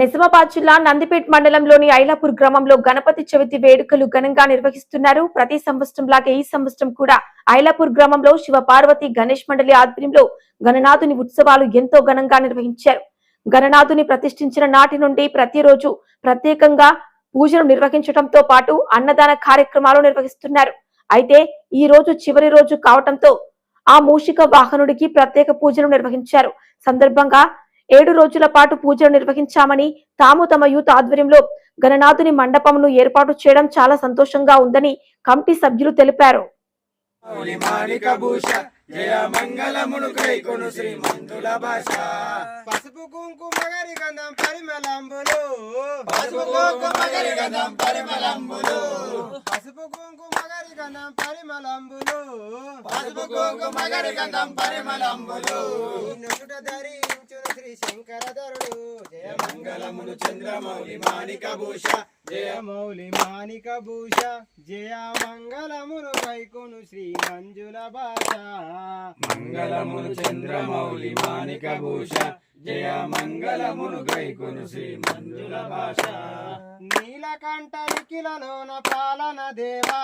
నిజామాబాద్ జిల్లా నందిపేట్ మండలంలోని ఐలాపూర్ గ్రామంలో గణపతి చవితి వేడుకలు ఘనంగా నిర్వహిస్తున్నారు. ప్రతి సంవత్సరం లాగే ఈ సంవత్సరం కూడా ఐలాపూర్ గ్రామంలో శివ పార్వతి గణేష్ మండలి ఆధ్వర్యంలో గణనాథుని ఉత్సవాలు ఎంతో ఘనంగా నిర్వహించారు. గణనాథుని ప్రతిష్ఠించిన నాటి నుండి ప్రతిరోజు ప్రత్యేకంగా పూజలు నిర్వహించడంతో పాటు అన్నదాన కార్యక్రమాలు నిర్వహిస్తున్నారు. అయితే ఈ రోజు చివరి రోజు కావటంతో ఆ మూషిక వాహనుడికి ప్రత్యేక పూజలు నిర్వహించారు. సందర్భంగా ఏడు రోజుల పాటు పూజలు నిర్వహించామని తాము తమ యూత్ ఆధ్వర్యంలో గణనాథుని మండపంను ఏర్పాటు చేయడం చాలా సంతోషంగా ఉందని కమిటీ సభ్యులు తెలిపారు. జయ మంగళమును కైకొను శ్రీమంతుల భాష. పసుపు కుంకుమ గరి గంధం పరిమళంబులు. పసుపు కుంకుమ గరి గంధం పరిమళంబులు. పసుపు కుంకుమ గరి గంధం పరిమళంబులు. పసుపు కుంకుమ గరి గంధం పరిమళంబులు. శ్రీ శంకరధరుడు జయ మంగళమును చంద్రమౌళి మాణిక భూష జయ మౌలి మాణిక భూష జయ మంగళమును కైకొను శ్రీ మంజుల భాష మంగళమును చంద్రమౌళి మాణిక భూష జయ మంగళమును కైకొను శ్రీ మంజుల భాష నీలకంఠ నిఖిలలోన పాలన దేవా.